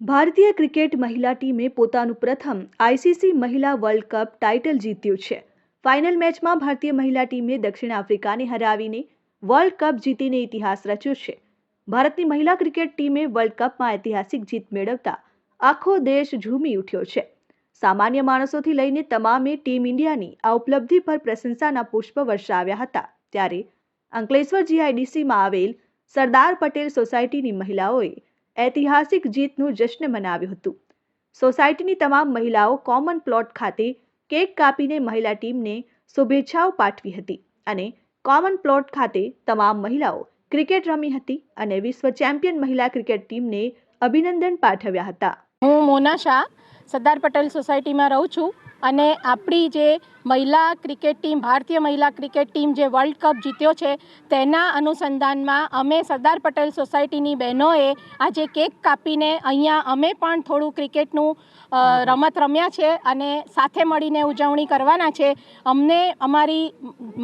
ભારતીય ક્રિકેટ મહિલા ટીમે પોતાનું પ્રથમ આઈસીસી મહિલા વર્લ્ડ કપ ટાઇટલ જીત્યું છે. ફાઇનલ મેચમાં ભારતીય મહિલા ટીમે દક્ષિણ આફ્રિકાને હરાવીને વર્લ્ડ કપ જીતીને ઇતિહાસ રચ્યો છે. ભારતની મહિલા ક્રિકેટ ટીમે વર્લ્ડ કપમાં ઐતિહાસિક જીત મેળવતા આખો દેશ ઝૂમી ઉઠ્યો છે. સામાન્ય માણસોથી લઈને તમામે ટીમ ઇન્ડિયાની આ ઉપલબ્ધિ પર પ્રશંસાના પુષ્પ વર્ષાવ્યા હતા. ત્યારે અંકલેશ્વર જીઆઈડીસીમાં આવેલ સરદાર પટેલ સોસાયટીની મહિલાઓએ ઐતિહાસિક જીતનું જશ્ન મનાવ્યું હતું. સોસાયટીની તમામ મહિલાઓ કોમન પ્લોટ ખાતે કેક કાપીને મહિલા ટીમને શુભેચ્છાઓ પાઠવી હતી અને કોમન પ્લોટ ખાતે તમામ મહિલાઓ ક્રિકેટ રમી હતી અને વિશ્વ ચેમ્પિયન મહિલા ક્રિકેટ ટીમને અભિનંદન પાઠવ્યા હતા. હું મોના શાહ, સરદાર પટેલ સોસાયટીમાં રહું છું. અને આપણી જે મહિલા ક્રિકેટ ટીમ, ભારતીય મહિલા ક્રિકેટ ટીમ જે વર્લ્ડ કપ જીત્યો છે, તેના અનુસંધાનમાં અમે સરદાર પટેલ સોસાયટીની બહેનોએ આજે કેક કાપીને અહીંયા અમે પણ થોડું ક્રિકેટનું રમત રમ્યા છે અને સાથે મળીને ઉજવણી કરવાના છે. અમને અમારી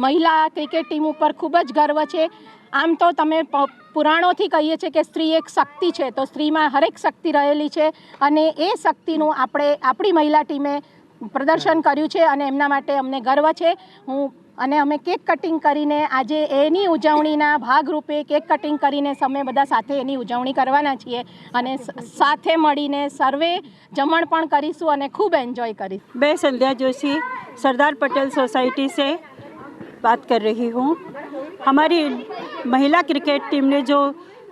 મહિલા ક્રિકેટ ટીમ ઉપર ખૂબ જ ગર્વ છે. આમ તો તમે પુરાણોથી કહીએ છીએ કે સ્ત્રી એક શક્તિ છે, તો સ્ત્રીમાં હરેક શક્તિ રહેલી છે અને એ શક્તિનું આપણે આપણી મહિલા ટીમે પ્રદર્શન કર્યું છે અને એમના માટે અમને ગર્વ છે હું અને અમે કેક કટિંગ કરીને આજે એની ઉજવણીના ભાગરૂપે કેક કટિંગ કરીને અમે બધા સાથે એની ઉજવણી કરવાના છીએ અને સ- સાથે મળીને સર્વે જમણ પણ કરીશું અને ખૂબ એન્જોય કરીશું मैं संध्या जोशी सरदार पटेल सोसाइटी से बात कर रही हूँ हमारी महिला क्रिकेट टीम ने जो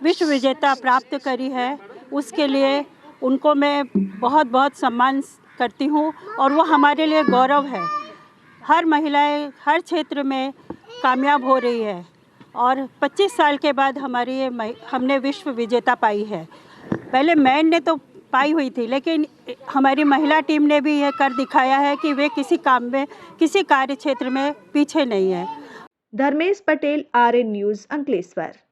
विश्व विजेता प्राप्त करी है उसके लिए उनको मैं बहुत बहुत सम्मान करती हूँ और वो हमारे लिए गौरव है। हर महिलाएँ हर क्षेत्र में कामयाब हो रही है और 25 साल के बाद हमारी ये हमने विश्व विजेता पाई है। पहले मैन ने तो पाई हुई थी, लेकिन हमारी महिला टीम ने भी यह कर दिखाया है कि वे किसी काम में, किसी कार्य क्षेत्र में पीछे नहीं है। Dharmesh Patel, RN news, Ankleshwar.